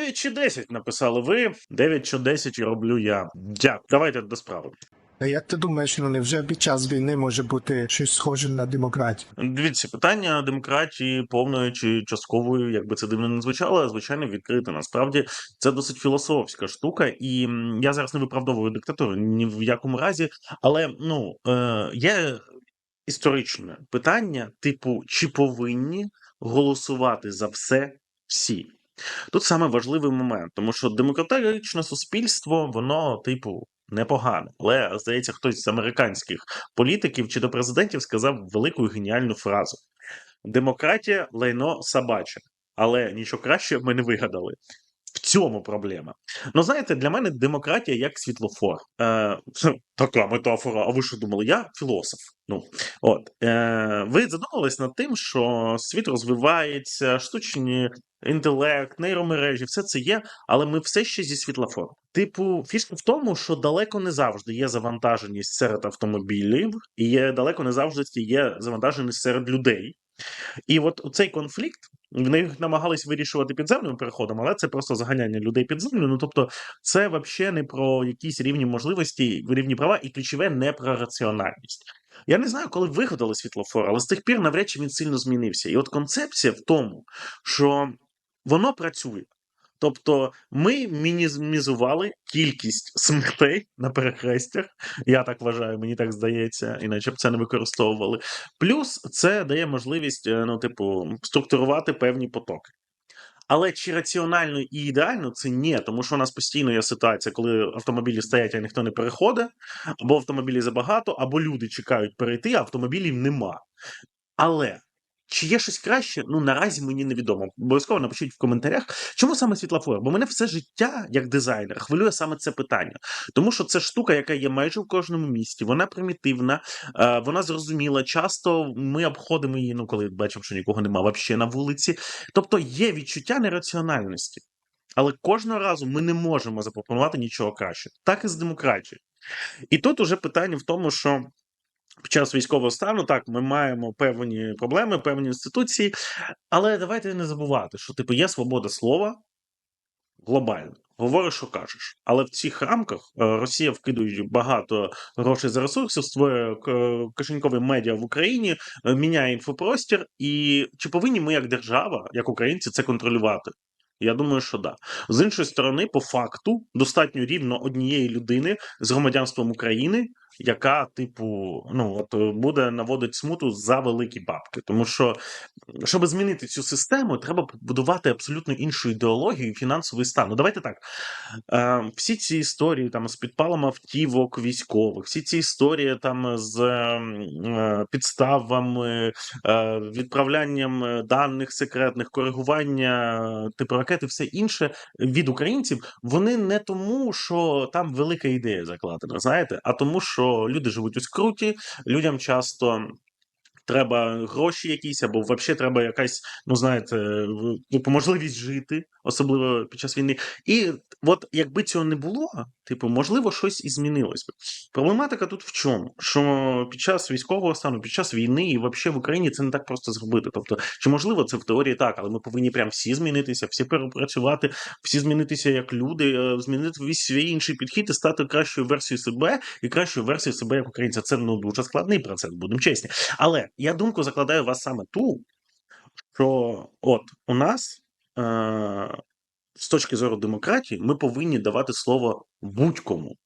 9 чи 10 написали ви. 9 чи 10 роблю я. Дякую. Давайте до справи. А як ти думаєш, ну невже під час війни може бути щось схоже на демократію? Дивіться, питання демократії повної чи часткової, як би це дивно не звучало, звичайно, відкрите. Насправді це досить філософська штука, і я зараз не виправдовую диктатуру ні в якому разі, але ну е, є історичне питання, типу, чи повинні голосувати за все всі? Тут саме важливий момент, тому що демократичне суспільство, воно, типу, непогане. Але здається, хтось з американських політиків чи до президентів сказав велику геніальну фразу: демократія лайно собаче, але нічого краще ми не вигадали. Цьому проблема. Ну, знаєте, для мене демократія як світлофор. Е, така метафора. А ви що думали? Я філософ. Ну, от е, ви задумались над тим, що світ розвивається, штучний інтелект, нейромережі, все це є, але ми все ще зі світлофором. Типу, фішка в тому, що далеко не завжди є завантаженість серед автомобілів, і є далеко не завжди є завантаженість серед людей. І от цей конфлікт вони намагались вирішувати підземним переходом, але це просто заганяння людей під землю. Ну тобто, це взагалі не про якісь рівні можливості, рівні права, і ключове не про раціональність. Я не знаю, коли вигадали світлофор, але з тих пір навряд чи він сильно змінився. І от концепція в тому, що воно працює. Тобто ми мінімізували кількість смертей на перехрестях. Я так вважаю, мені так здається, іначе б це не використовували. Плюс це дає можливість, е, ну, типу, структурувати певні потоки. Але чи раціонально і ідеально це ні, тому що у нас постійно є ситуація, коли автомобілі стоять, а ніхто не переходить, або автомобілі забагато, або люди чекають перейти, а автомобілів нема. Але чи є щось краще? Ну наразі мені невідомо. Обов'язково напишіть в коментарях, чому саме світлофор? Бо мене все життя, як дизайнер, хвилює саме це питання. Тому що це штука, яка є майже в кожному місті. Вона примітивна, е, вона зрозуміла. Часто ми обходимо її, ну коли бачимо, що нікого нема взагалі на вулиці. Тобто є відчуття нераціональності. Але кожного разу ми не можемо запропонувати нічого краще. Так і з демократією. І тут уже питання в тому, що під час військового стану так ми маємо певні проблеми, певні інституції, але давайте не забувати, що типу є свобода слова глобально. Говориш, що кажеш, але в цих рамках е, Росія вкидує багато грошей за ресурсів, створює кишенькові медіа в Україні, е, міняє інфопростір. І чи повинні ми, як держава, як українці, це контролювати? Я думаю, що да. З іншої сторони, по факту, достатньо рівно однієї людини з громадянством України, яка, типу, ну от е, буде наводити смуту за великі бабки. Тому що, щоб змінити цю систему, треба побудувати абсолютно іншу ідеологію і фінансовий стан. Ну давайте так. Е, всі ці історії там з підпалом автівок військових, всі ці історії там з е, підставами, е, відправлянням даних секретних, коригування е, типу ракети, все інше від українців, вони не тому, що там велика ідея закладена, знаєте, а тому, що люди живуть у скруті, людям часто. Треба гроші якісь, або взагалі треба якась, ну знаєте, типу, можливість жити, особливо під час війни. І от якби цього не було, типу, можливо, щось і змінилось би. Проблематика тут в чому? Що під час військового стану, під час війни і взагалі в Україні це не так просто зробити. Тобто, чи можливо це в теорії так, але ми повинні прям всі змінитися, всі перепрацювати, всі змінитися як люди, е, змінити весь свій інший підхід і стати кращою версією себе і кращою версією себе як українця. Це ну дуже складний процес, будемо чесні. Але я думку закладаю вас саме ту, що от у нас з точки зору демократії ми повинні давати слово будь-кому.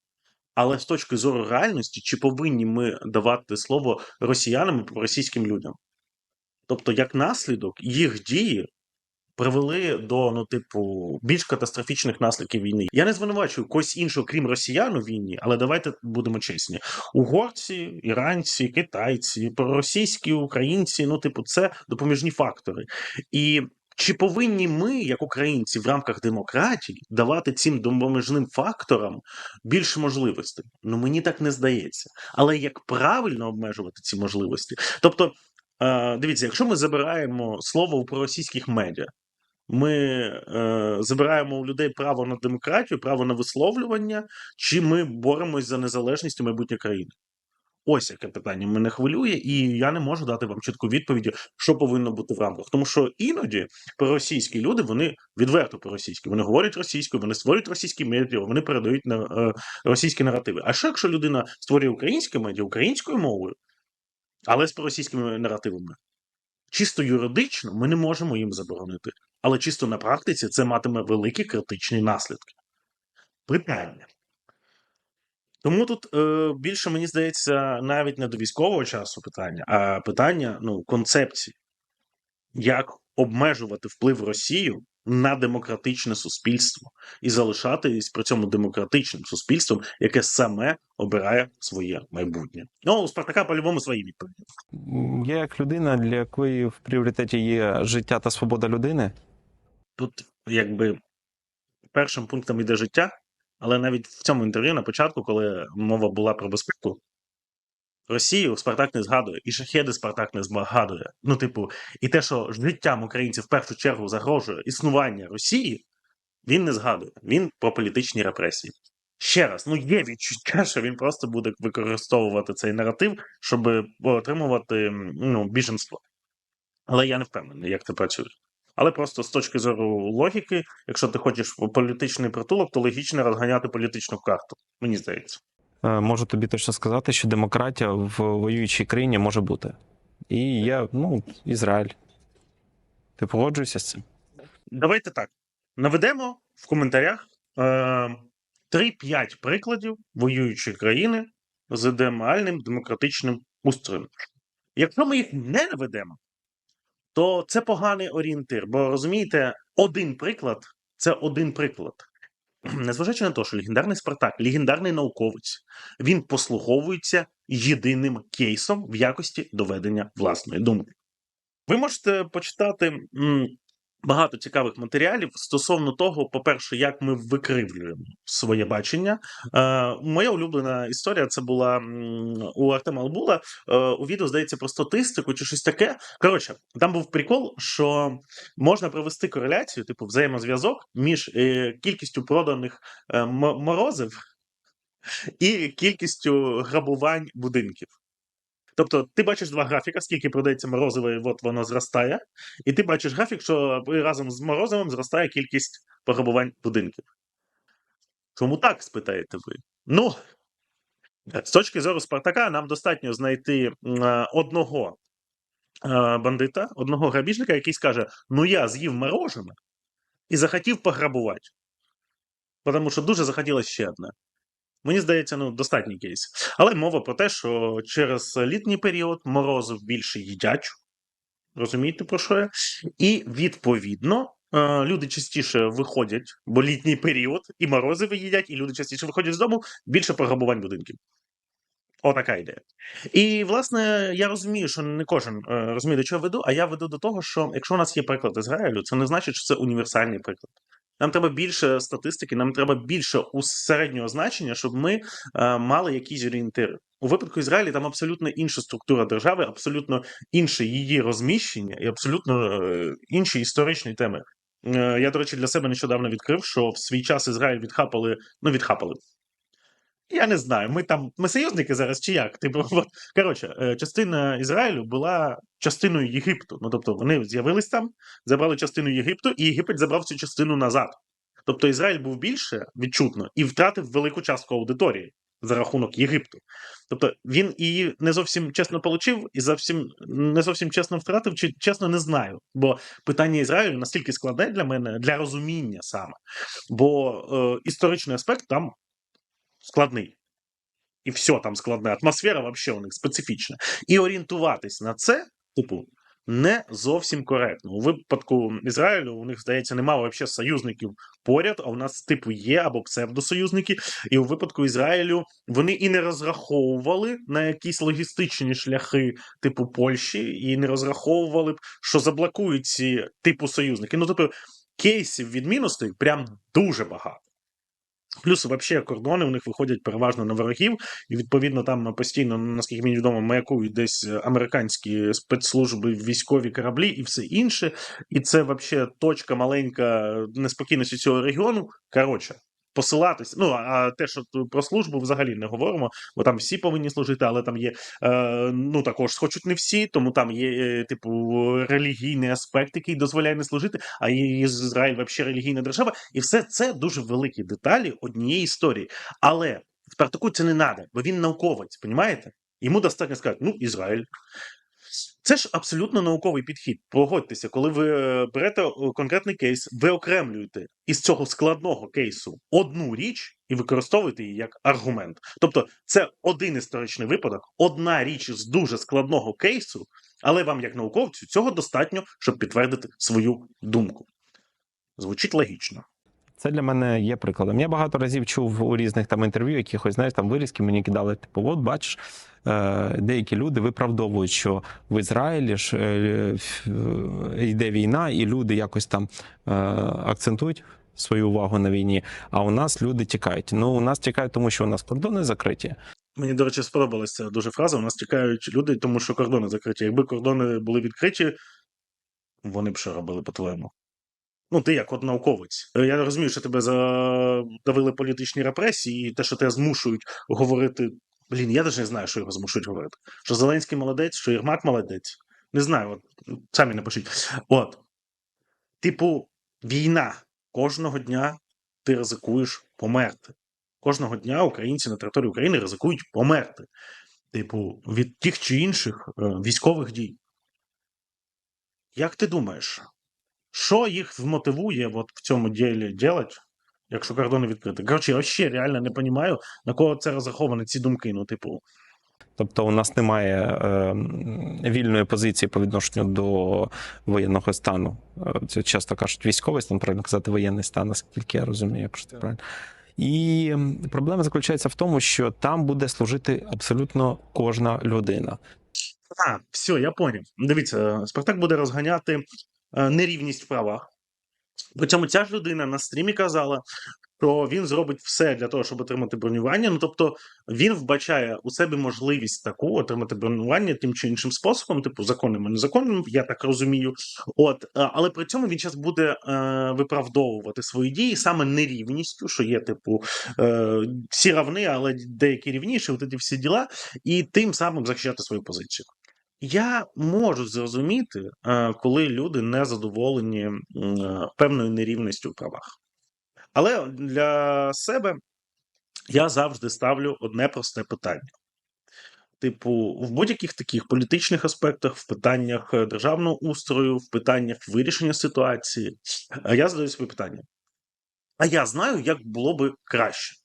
Але з точки зору реальності, чи повинні ми давати слово росіянам і російським людям? Тобто, як наслідок, їх дії привели до ну, типу, більш катастрофічних наслідків війни. Я не звинувачую когось іншого, крім росіян у війні, але давайте будемо чесні: угорці, іранці, китайці, проросійські українці ну, типу, це допоміжні фактори. І чи повинні ми, як українці, в рамках демократії давати цим допоміжним факторам більше можливостей? Ну мені так не здається. Але як правильно обмежувати ці можливості? Тобто, е, дивіться, якщо ми забираємо слово у проросійських медіа, ми е, забираємо у людей право на демократію, право на висловлювання, чи ми боремось за незалежність і майбутнє країни? Ось яке питання мене хвилює, і я не можу дати вам чітку відповіді, що повинно бути в рамках. Тому що іноді проросійські люди вони відверто проросійські. Вони говорять російською, вони створюють російські медіа, вони передають на е, російські наративи. А що якщо людина створює українське медіа українською мовою, але з проросійськими наративами? Чисто юридично ми не можемо їм заборонити, але чисто на практиці це матиме великі критичні наслідки. Питання. Тому тут е, більше мені здається навіть не до військового часу питання, а питання ну, концепції, як обмежувати вплив Росії на демократичне суспільство і залишатись при цьому демократичним суспільством, яке саме обирає своє майбутнє. Ну, у Спартака по-любому свої відповіді. Я як людина, для якої в пріоритеті є життя та свобода людини, Тут якби першим пунктом йде життя, але навіть в цьому інтерв'ю на початку, коли мова була про безпеку, Росію Спартак не згадує, і шахеди Спартак не згадує. Ну, типу, і те, що життям українців в першу чергу загрожує існування Росії, він не згадує. Він про політичні репресії. Ще раз, ну є відчуття, що він просто буде використовувати цей наратив, щоб отримувати ну, біженство. Але я не впевнений, як це працює. Але просто з точки зору логіки, якщо ти хочеш політичний притулок, то логічно розганяти політичну карту. Мені здається. е, можу тобі точно сказати, що демократія в воюючій країні може бути. І я, ну, Ізраїль. Ти погоджуєшся з цим? Давайте так. Наведемо в коментарях е, 3-5 прикладів воюючої країни з ідеальним демократичним устроєм. Якщо ми їх не наведемо, то це поганий орієнтир. Бо розумієте, один приклад це один приклад. Незважаючи на те, що легендарний Спартак, легендарний науковець, він послуговується єдиним кейсом в якості доведення власної думки. Ви можете почитати багато цікавих матеріалів стосовно того, по-перше, як ми викривлюємо своє бачення. Е, моя улюблена історія це була у Артема Албула е, у відео, здається, про статистику чи щось таке. Коротше, там був прикол, що можна провести кореляцію, типу взаємозв'язок між е, кількістю проданих е, морозив і кількістю грабувань будинків. Тобто, ти бачиш два графіка, скільки продається морозиво, і от воно зростає, і ти бачиш графік, що разом з морозивом зростає кількість пограбувань будинків. Чому так, спитаєте ви? Ну, з точки зору Спартака, нам достатньо знайти е, одного е, бандита, одного грабіжника, який скаже: Ну, я з'їв морожене і захотів пограбувати. Тому що дуже захотілося ще одне. Мені здається, ну достатній кейс. Але мова про те, що через літній період морозив більше їдять. Розумієте, про що я? І відповідно. е, Люди частіше виходять, бо літній період, і морозиви їдять, і люди частіше виходять з дому, більше пограбувань будинків. Отака ідея. І, власне, я розумію, що не кожен е, розуміє, до чого веду, а я веду до того, що якщо у нас є приклад Ізраїлю, це не значить, що це універсальний приклад. Нам треба більше статистики, нам треба більше у середнього значення, щоб ми е, мали якісь орієнтири. У випадку Ізраїлі там абсолютно інша структура держави, абсолютно інше її розміщення і абсолютно е, інші історичні теми. Е, я, до речі, для себе нещодавно відкрив, що в свій час Ізраїль відхапали, ну відхапали. Я не знаю, ми там ми союзники зараз чи як? Типу, от, коротше, е, частина Ізраїлю була частиною Єгипту. Ну тобто вони з'явились там, забрали частину Єгипту, і Єгипет забрав цю частину назад. Тобто Ізраїль був більше відчутно і втратив велику частку аудиторії за рахунок Єгипту. Тобто він її не зовсім чесно получив і зовсім не зовсім чесно втратив, чи чесно не знаю. Бо питання Ізраїлю настільки складне для мене для розуміння саме. Бо е, історичний аспект там складний. І все там складне. Атмосфера взагалі у них специфічна. І орієнтуватись на це, типу, не зовсім коректно. У випадку Ізраїлю у них, здається, немає взагалі союзників поряд, а у нас, типу, є або псевдосоюзники. І у випадку Ізраїлю вони і не розраховували на якісь логістичні шляхи, типу Польщі, і не розраховували б, що заблокують ці типу союзники. Ну, тобто, кейсів відмінностей прям дуже багато. Плюс, взагалі, кордони у них виходять переважно на ворогів, і відповідно там постійно, наскільки мені відомо, маякують десь американські спецслужби, військові кораблі і все інше. І це взагалі точка маленька неспокійності цього регіону. Коротше, посилатись. Ну а те, що про службу взагалі не говоримо, бо там всі повинні служити, але там є е, ну також хочуть не всі, тому там є е, типу релігійний аспект, який дозволяє не служити. А Ізраїль взагалі релігійна держава, і все це дуже великі деталі однієї історії. Але Спартаку це не треба, бо він науковець, понімаєте? Йому достатньо сказати, ну, Ізраїль. Це ж абсолютно науковий підхід. Погодьтеся, коли ви е, берете е, конкретний кейс, ви окремлюєте із цього складного кейсу одну річ і використовуєте її як аргумент. Тобто, це один історичний випадок, одна річ з дуже складного кейсу, але вам, як науковцю, цього достатньо, щоб підтвердити свою думку. Звучить логічно. Це для мене є прикладом. Я багато разів чув у різних там інтерв'ю, якихось, знаєш, там вирізки мені кидали. Типу, от бачиш, е, деякі люди виправдовують, що в Ізраїлі ж е, йде війна, і люди якось там е, акцентують свою увагу на війні. А у нас люди тікають. Ну, у нас тікають, тому що у нас кордони закриті. Мені, до речі, сподобалася дуже фраза. У нас чекають люди, тому що кордони закриті. Якби кордони були відкриті, вони б що робили, по-твоєму? Ну, ти як от науковець. Е, Я розумію, що тебе задавили політичні репресії, і те, що тебе змушують говорити. Блін, я навіть не знаю, що його змушують говорити. Що Зеленський молодець, що Єрмак молодець. Не знаю, от самі напишіть. От. Типу, війна. Кожного дня ти ризикуєш померти. Кожного дня українці на території України ризикують померти. Типу, від тих чи інших е, військових дій. Як ти думаєш, що їх змотивує от в цьому ділі делать, якщо кордони відкриті? Коротше, я ще реально не розумію, на кого це розраховано, ці думки. Ну, типу, Тобто у нас немає е, вільної позиції по відношенню до воєнного стану. Е, Це часто кажуть військовий стан, правильно казати воєнний стан, наскільки я розумію, якщо це правильно. І проблема заключається в тому, що там буде служити абсолютно кожна людина. а, все, я поняв. Дивіться, Спартак буде розганяти е, нерівність в правах. При цьому ця ж людина на стрімі казала, що він зробить все для того, щоб отримати бронювання. Ну тобто він вбачає у себе можливість таку отримати бронювання тим чи іншим способом, типу законним і незаконним, я так розумію. От, але при цьому він зараз буде е, виправдовувати свої дії саме нерівністю, що є, типу, е, всі равни, але деякі рівніші, от ці всі діла, і тим самим захищати свою позицію. Я можу зрозуміти, е, коли люди не задоволені е, певною нерівністю в правах. Але для себе я завжди ставлю одне просте питання. Типу, в будь-яких таких політичних аспектах, в питаннях е, державного устрою, в питаннях вирішення ситуації, я задаю собі питання: а я знаю, як було би краще.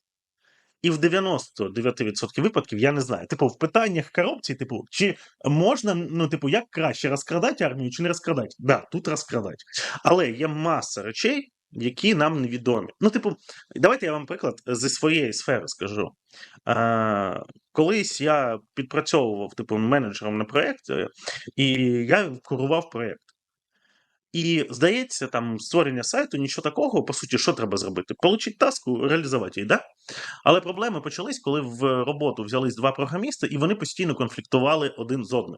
І в 99% випадків я не знаю. Типу, в питаннях корупції, типу, чи можна, ну, типу, як краще розкрадати армію, чи не розкрадати? Да, тут розкрадати. Але є маса речей, які нам невідомі. Ну, типу, давайте я вам приклад зі своєї сфери скажу. А, колись я підпрацьовував типу менеджером на проєкті, і я курував проєкт. І здається, там створення сайту, нічого такого, по суті, що треба зробити? Получити таску, реалізувати її, да? Але проблеми почались, коли в роботу взялись два програмісти, і вони постійно конфліктували один з одним.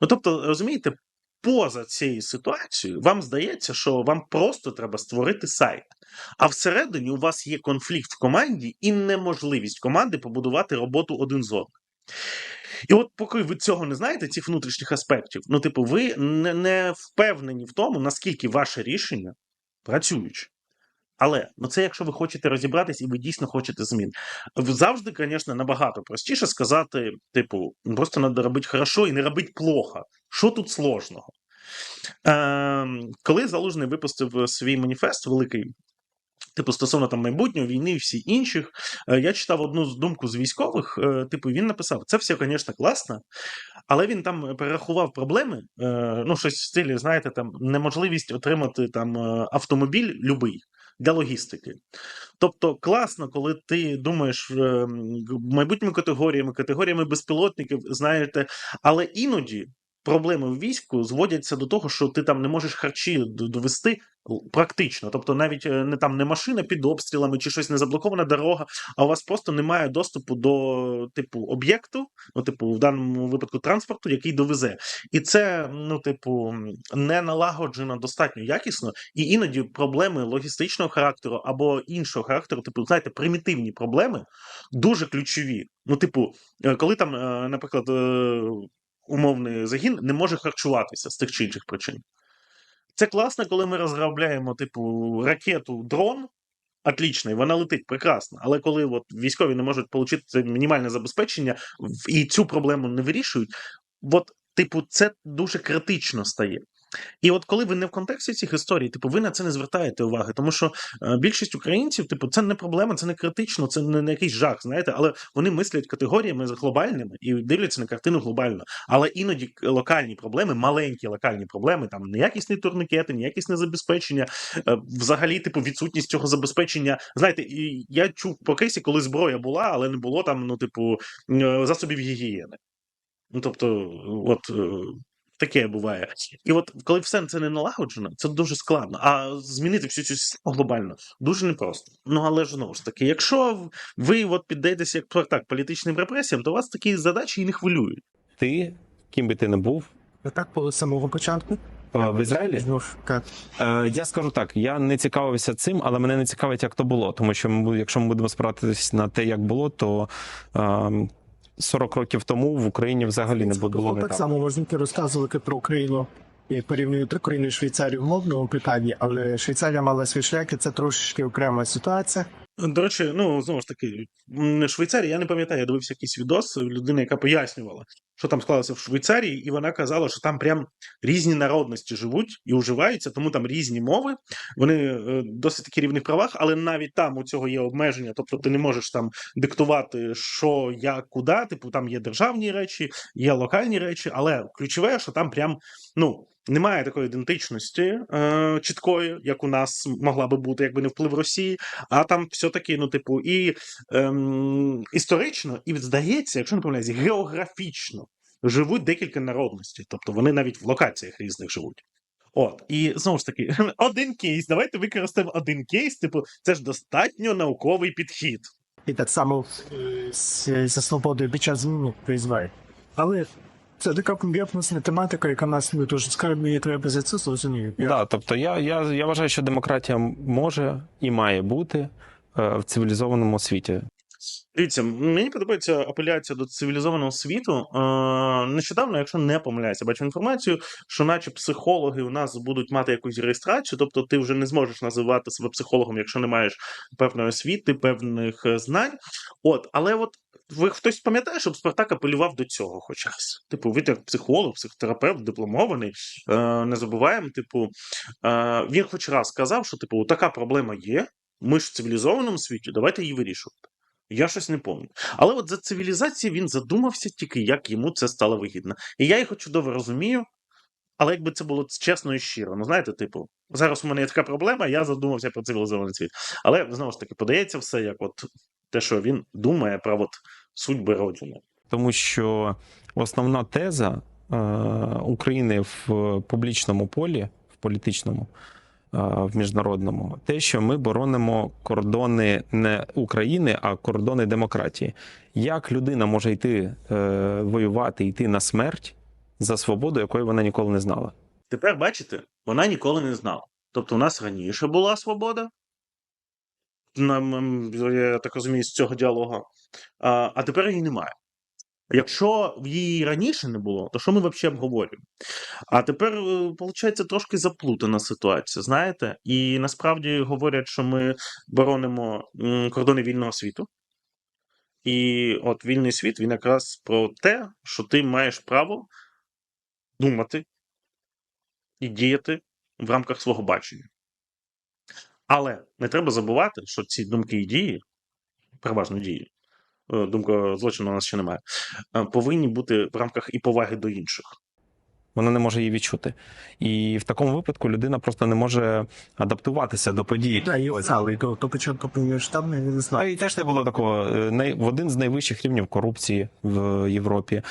Ну тобто, розумієте, поза цією ситуацією вам здається, що вам просто треба створити сайт. А всередині у вас є конфлікт в команді і неможливість команди побудувати роботу один з одним. І от поки ви цього не знаєте, цих внутрішніх аспектів, ну, типу, ви не, не впевнені в тому, наскільки ваше рішення працююче. Але ну це якщо ви хочете розібратись і ви дійсно хочете змін. Завжди, звісно, набагато простіше сказати: типу, просто треба робити хорошо і не робити плохо. Що тут сложного? Ем, коли Залужний випустив свій маніфест великий, типу, стосовно там майбутнього, війни і всі інших, е, я читав одну з думку з військових. е, Типу, він написав: це все, звісно, класно, але він там перерахував проблеми. е, Ну, щось в стилі, знаєте, там неможливість отримати там автомобіль любий для логістики. Тобто класно, коли ти думаєш е, майбутніми категоріями, категоріями безпілотників, знаєте, але іноді проблеми в війську зводяться до того, що ти там не можеш харчі довести Практично, тобто навіть е, не там не машина під обстрілами чи щось не заблокована дорога, а у вас просто немає доступу до типу об'єкту, ну типу в даному випадку транспорту, який довезе, і це ну типу не налагоджено достатньо якісно, і іноді проблеми логістичного характеру або іншого характеру, типу, знаєте, примітивні проблеми дуже ключові. Ну, типу, е, коли там, е, наприклад, умовний загін не може харчуватися з тих чи інших причин. Це класно, коли ми розробляємо, типу, ракету дрон. Отлічний, вона летить прекрасно. Але коли от військові не можуть отримати мінімальне забезпечення і цю проблему не вирішують, от, типу, це дуже критично стає. І от коли ви не в контексті цих історій, типу, ви на це не звертаєте уваги, тому що е, більшість українців, типу, це не проблема, це не критично, це не, якийсь жах, знаєте, але вони мислять категоріями глобальними і дивляться на картину глобально. Але іноді локальні проблеми, маленькі локальні проблеми, там неякісні турникети, неякісне забезпечення, е, взагалі, типу, відсутність цього забезпечення. Знаєте, я чув по кейсі, коли зброя була, але не було там, ну, типу, е, засобів гігієни. Ну, тобто, от. Таке буває. І от коли все це не налагоджено, це дуже складно. А змінити всю цю систему глобально дуже непросто. Ну але ж знову ж таки, якщо ви от піддаєтеся як так політичним репресіям, то вас такі задачі і не хвилюють. Ти, ким би ти не був, Так з самого початку. в Ізраїлі. Е, Я скажу так, я не цікавився цим, але мене не цікавить, як то було. Тому що ми, якщо ми будемо спиратися на те, як було, то ем, 40 років тому в Україні взагалі не було не так само можна розказувати про Україну. І порівнюють Україну і Швейцарію в мовному питанні, але Швейцарія мала свій шлях, і це трошечки окрема ситуація. До речі, ну знову ж таки, Швейцарія, я не пам'ятаю, я дивився якийсь відос людини, яка пояснювала, що там склалося в Швейцарії, і вона казала, що там прям різні народності живуть і уживаються, тому там різні мови. Вони е, досить таки рівних правах, але навіть там у цього є обмеження. Тобто ти не можеш там диктувати, що як, куди. Типу, там є державні речі, є локальні речі, але ключове, що там прям ну. Немає такої ідентичності е, чіткої, як у нас могла би бути, якби не вплив Росії. А там все-таки, ну, типу, і ем, історично, і здається, якщо не помиляюсь, географічно живуть декілька народностей. Тобто вони навіть в локаціях різних живуть. От, і знову ж таки, один кейс. Давайте використаємо один кейс. Типу, це ж достатньо науковий підхід. І так само е, з- за свободою під час зміни в Але це така конкретна тематика, яка нас не дуже скарбує, і треба за це зрозуміти. Да, тобто я, я, я вважаю, що демократія може і має бути е, в цивілізованому світі. Дивіться, мені подобається апеляція до цивілізованого світу. Е, нещодавно, якщо не помиляюся, бачив інформацію, що наче психологи у нас будуть мати якусь реєстрацію, тобто ти вже не зможеш називати себе психологом, якщо не маєш певної освіти, певних е, знань. От, але от ви хтось пам'ятає, щоб Спартак апелював до цього хоч раз. Типу, ви як психолог, психотерапевт, дипломований, е, не забуваємо, типу, він хоч раз сказав, що типу, така проблема є. Ми ж в цивілізованому світі, давайте її вирішувати. Я щось не пам'ятаю. Але от за цивілізацію він задумався тільки, як йому це стало вигідно. І я його чудово розумію, але якби це було чесно і щиро. Ну, знаєте, типу, зараз у мене є така проблема, я задумався про цивілізований світ. Але знову ж таки, подається все як от те, що він думає про от судьби родини. Тому що основна теза е, України в публічному полі, в політичному, е, в міжнародному, те, що ми боронимо кордони не України, а кордони демократії. Як людина може йти е, воювати, йти на смерть за свободу, якої вона ніколи не знала? Тепер, бачите, вона ніколи не знала. Тобто, у нас раніше була свобода, нам, ем, я так розумію, з цього діалогу, а, а тепер її немає. Якщо її раніше не було, то що ми взагалі обговорюємо? А тепер, виходить, трошки заплутана ситуація, знаєте? І насправді говорять, що ми боронимо кордони вільного світу. І от вільний світ він якраз про те, що ти маєш право думати і діяти в рамках свого бачення. Але не треба забувати, що ці думки і дії, переважно дії, е, думка злочину у нас ще немає, е, повинні бути в рамках і поваги до інших. Вона не може її відчути. І в такому випадку людина просто не може адаптуватися до подій. Да, і але до, до початку повномасштабної не А знаю. і теж не було такого е, най- в один з найвищих рівнів корупції в Європі.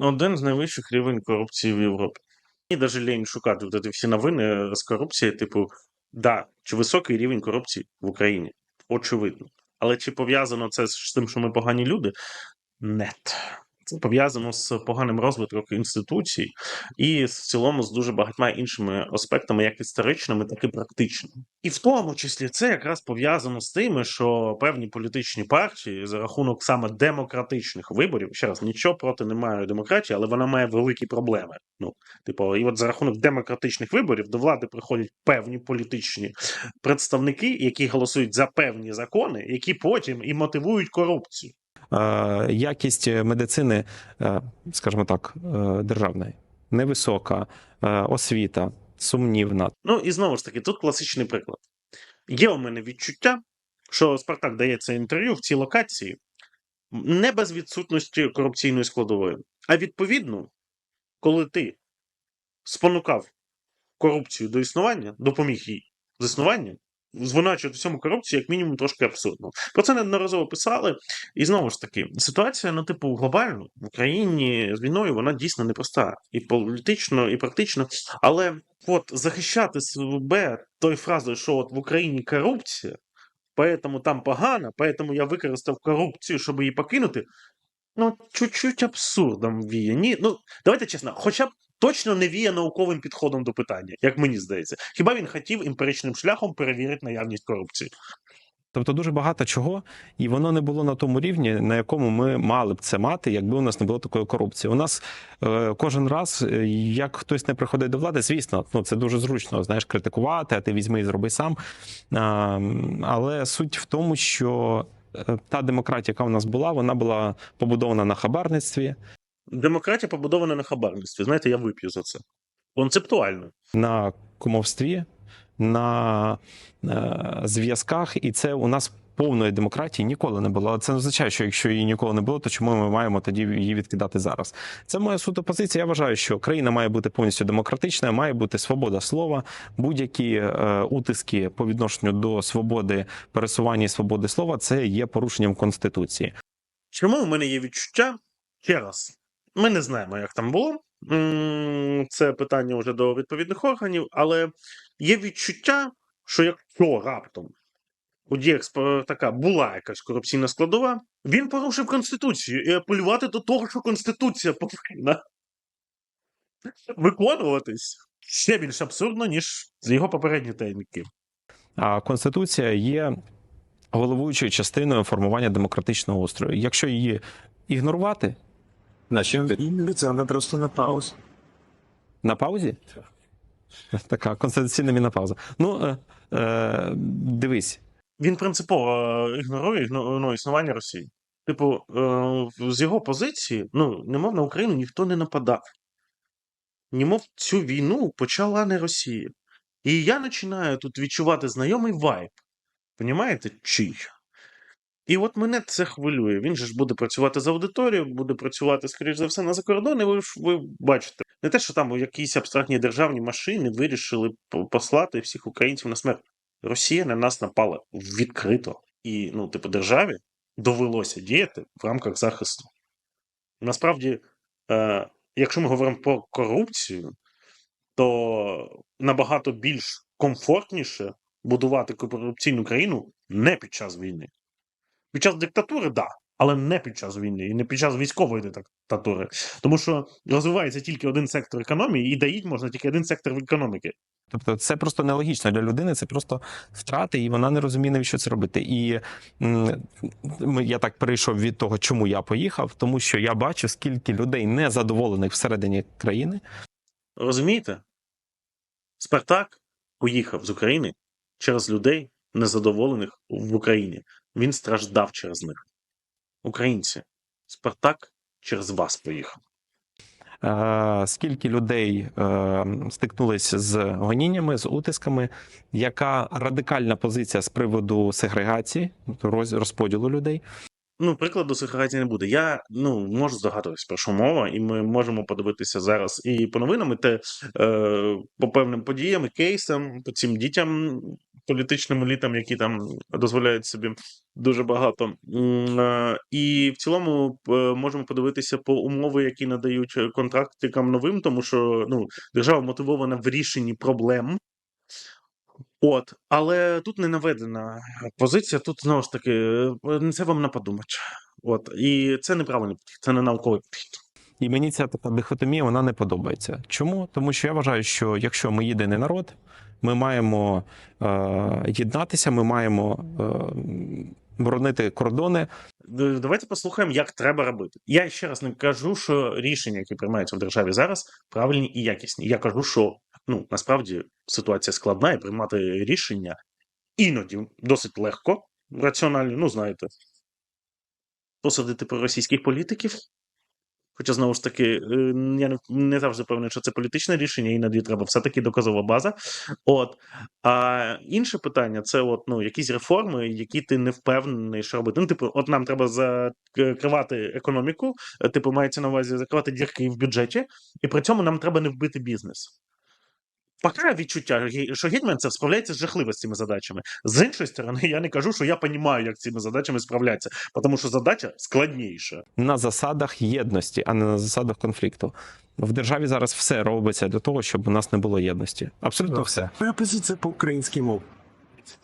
Один з найвищих рівень корупції в Європі. І навіть лінь шукати от ці всі новини з корупції, типу, Да, чи високий рівень корупції в Україні? Очевидно. Але чи пов'язано це з тим, що ми погані люди? Нет. Пов'язано з поганим розвитком інституцій і в цілому з дуже багатьма іншими аспектами, як історичними, так і практичними. І в тому числі це якраз пов'язано з тим, що певні політичні партії за рахунок саме демократичних виборів, ще раз нічого проти немає демократії, але вона має великі проблеми. Ну, типу, і от за рахунок демократичних виборів до влади приходять певні політичні представники, які голосують за певні закони, які потім і мотивують корупцію. Е, якість медицини, е, скажімо так, е, державної невисока, е, освіта сумнівна. Ну і знову ж таки, тут класичний приклад. Є у мене відчуття, що Спартак дає це інтерв'ю в цій локації не без відсутності корупційної складової, а відповідно, коли ти спонукав корупцію до існування, допоміг їй з існування, звинувачувати в цьому корупцію, як мінімум, трошки абсурдно. Про це неодноразово писали. І знову ж таки, ситуація, ну, типу, глобально в Україні з війною вона дійсно непроста. І політично, і практично. Але от захищати себе той фразою, що от в Україні корупція, поэтому там погано, поэтому я використав корупцію, щоб її покинути. Ну, чуть-чуть абсурдом віє. Ні, ну давайте чесно, хоча б точно не віє науковим підходом до питання, як мені здається. Хіба він хотів емпіричним шляхом перевірити наявність корупції? Тобто дуже багато чого, і воно не було на тому рівні, на якому ми мали б це мати, якби у нас не було такої корупції. У нас е, кожен раз, е, як хтось не приходить до влади, звісно, ну це дуже зручно, знаєш, критикувати, а ти візьми і зроби сам. А, але суть в тому, що е, та демократія, яка у нас була, вона була побудована на хабарництві, Демократія побудована на хабарництві. Знаєте, я вип'ю за це. Концептуально. на кумовстві, на е, зв'язках, і це у нас повної демократії ніколи не було. Це не означає, що якщо її ніколи не було, то чому ми маємо тоді її відкидати зараз? Це моя суто позиція. Я вважаю, що країна має бути повністю демократична, має бути свобода слова. Будь-які е, утиски по відношенню до свободи пересування і свободи слова це є порушенням конституції. Чому у мене є відчуття? Ще раз, ми не знаємо, як там було. Це питання вже до відповідних органів, але є відчуття, що якщо раптом у діях Спартака була якась корупційна складова, він порушив Конституцію і апелювати до того, що Конституція повинна виконуватись ще більш абсурдно, ніж з його попередні техніки. А конституція є головуючою частиною формування демократичного устрою. Якщо її ігнорувати І це вона просто на паузу. на паузі, така конституційна мінопауза. Ну е, е, дивись, Він принципово е, ігнорує ну, існування Росії. Типу, е, з його позиції, ну, немов на Україну ніхто не нападав. Немов цю війну почала не Росія. І я починаю тут відчувати знайомий вайб. Понімаєте, чий? І от мене це хвилює. Він же ж буде працювати з аудиторією, буде працювати, скоріш за все, на закордон, і ви ж ви бачите. Не те, що там якісь абстрактні державні машини вирішили послати всіх українців на смерть. Росія на нас напала відкрито. І, ну, типу, державі довелося діяти в рамках захисту. Насправді, е, якщо ми говоримо про корупцію, то набагато більш комфортніше будувати корупційну країну не під час війни. Під час диктатури, так, да, але не під час війни і не під час військової диктатури. Тому що розвивається тільки один сектор економії, і доїть можна тільки один сектор економіки. Тобто це просто нелогічно для людини, це просто втрати, і вона не розуміє, навіщо це робити. І я так перейшов від того, чому я поїхав, тому що я бачу, скільки людей незадоволених всередині країни. Розумієте? Спартак поїхав з України через людей, незадоволених в Україні. Він страждав через них. Українці, Спартак через вас поїхав. Скільки людей е, стикнулися з гоніннями, з утисками, яка радикальна позиція з приводу сегрегації, розподілу людей. Ну, прикладу сегрегації не буде. Я ну можу здогадуватись про що мова, і ми можемо подивитися зараз і по новинам, і те е, по певним подіям, і кейсам, по цим дітям, політичним елітам, які там дозволяють собі дуже багато. Е, І в цілому е, можемо подивитися по умови, які надають контрактикам новим, тому що ну держава мотивована в рішенні проблем. От, але тут не наведена позиція. Тут знову ж таки е, це вам на подумати. От, і це неправильний підхід, це не науковий підхід. І мені ця така дихотомія вона не подобається. Чому? Тому що я вважаю, що якщо ми єдиний народ, ми маємо е, єднатися, ми маємо е, боронити кордони. Давайте послухаємо, як треба робити. Я ще раз не кажу, що рішення, які приймаються в державі зараз, правильні і якісні. Я кажу, що ну насправді ситуація складна, і приймати рішення іноді досить легко, раціонально, ну знаєте, посадити проросійських політиків. Хоча, знову ж таки, е, я не, завжди певний, що це політичне рішення, іноді треба все-таки доказова база. От. А інше питання це от, ну, якісь реформи, які ти не впевнений, що робити. Ну, типу, от нам треба закривати економіку, е, типу, мається на увазі закривати дірки в бюджеті, і при цьому нам треба не вбити бізнес. Поки відчуття, що гетьман це справляється жахливо з цими задачами. З іншої сторони, я не кажу, що я розумію, як цими задачами справляться, тому що задача складніша. на засадах єдності, а не на засадах конфлікту. В державі зараз все робиться для того, щоб у нас не було єдності. Абсолютно все. Моя позиція по українській мові.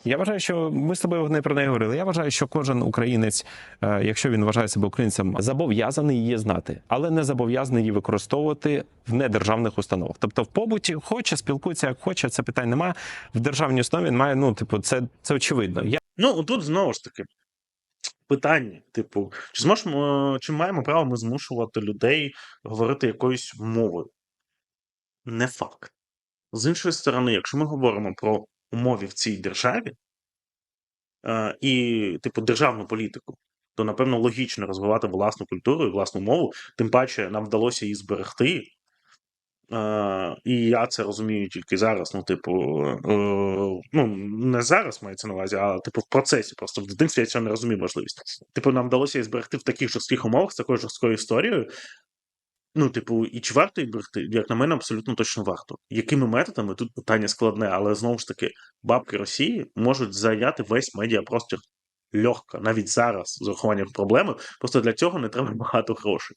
Я вважаю, що ми з тобою не про неї говорили. Я вважаю, що кожен українець, е, якщо він вважає себе українцем, зобов'язаний її знати, але не зобов'язаний її використовувати в недержавних установах. Тобто, в побуті хоче, спілкується як хоче, це питань немає. В державній установі він має, ну типу, це, це очевидно. Я Ну, тут знову ж таки питання: типу, чи зможемо, чи маємо право ми змушувати людей говорити якоюсь мовою? Не факт. З іншої сторони, якщо ми говоримо про умови в цій державі е, і, типу, державну політику, то напевно логічно розвивати власну культуру і власну мову. Тим паче нам вдалося її зберегти. Е, і я це розумію тільки зараз. Ну, типу, е, ну не зараз мається на увазі, а типу в процесі. Просто в дитинстві я цього не розумів можливість. Типу, нам вдалося її зберегти в таких жорстких умовах з такою жорсткою історією. Ну, типу, і чи варто їх берегти? Як на мене, абсолютно точно варто. Якими методами тут питання складне, але знову ж таки, бабки Росії можуть зайняти весь медіапростір легко, навіть зараз, з урахуванням проблеми. Просто для цього не треба багато грошей.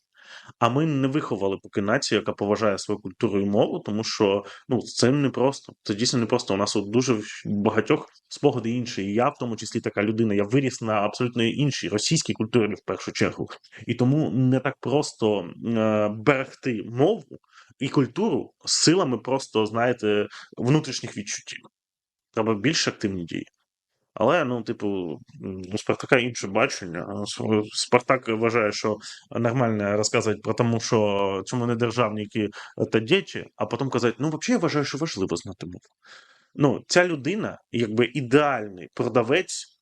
А ми не виховали поки націю, яка поважає свою культуру і мову, тому що ну цим непросто. Це дійсно непросто. У нас от дуже багатьох спогади інші. І я в тому числі така людина. Я виріс на абсолютно іншій російській культурі в першу чергу. І тому не так просто е, берегти мову і культуру силами просто, знаєте, внутрішніх відчуттів. Треба більш активні дії. Але, ну, типу, у Спартака інше бачення. Спартак вважає, що нормально розказувати про тому, що цьому не державники та діти, а потім казати, ну, взагалі, я вважаю, що важливо знати мову. Ну, ця людина, якби ідеальний продавець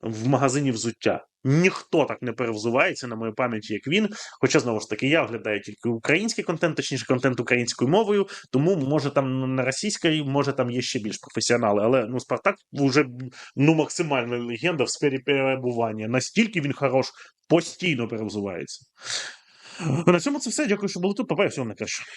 в магазині взуття. Ніхто так не перевзувається на моїй пам'яті, як він. Хоча знову ж таки, я оглядаю тільки український контент, точніше контент українською мовою, тому може там на російській, може там є ще більш професіонали. Але ну Спартак вже ну максимальна легенда в сфері перебування. Настільки він хорош, постійно перевзувається. На цьому це все. Дякую, що були тут. Папа, всього найкраще.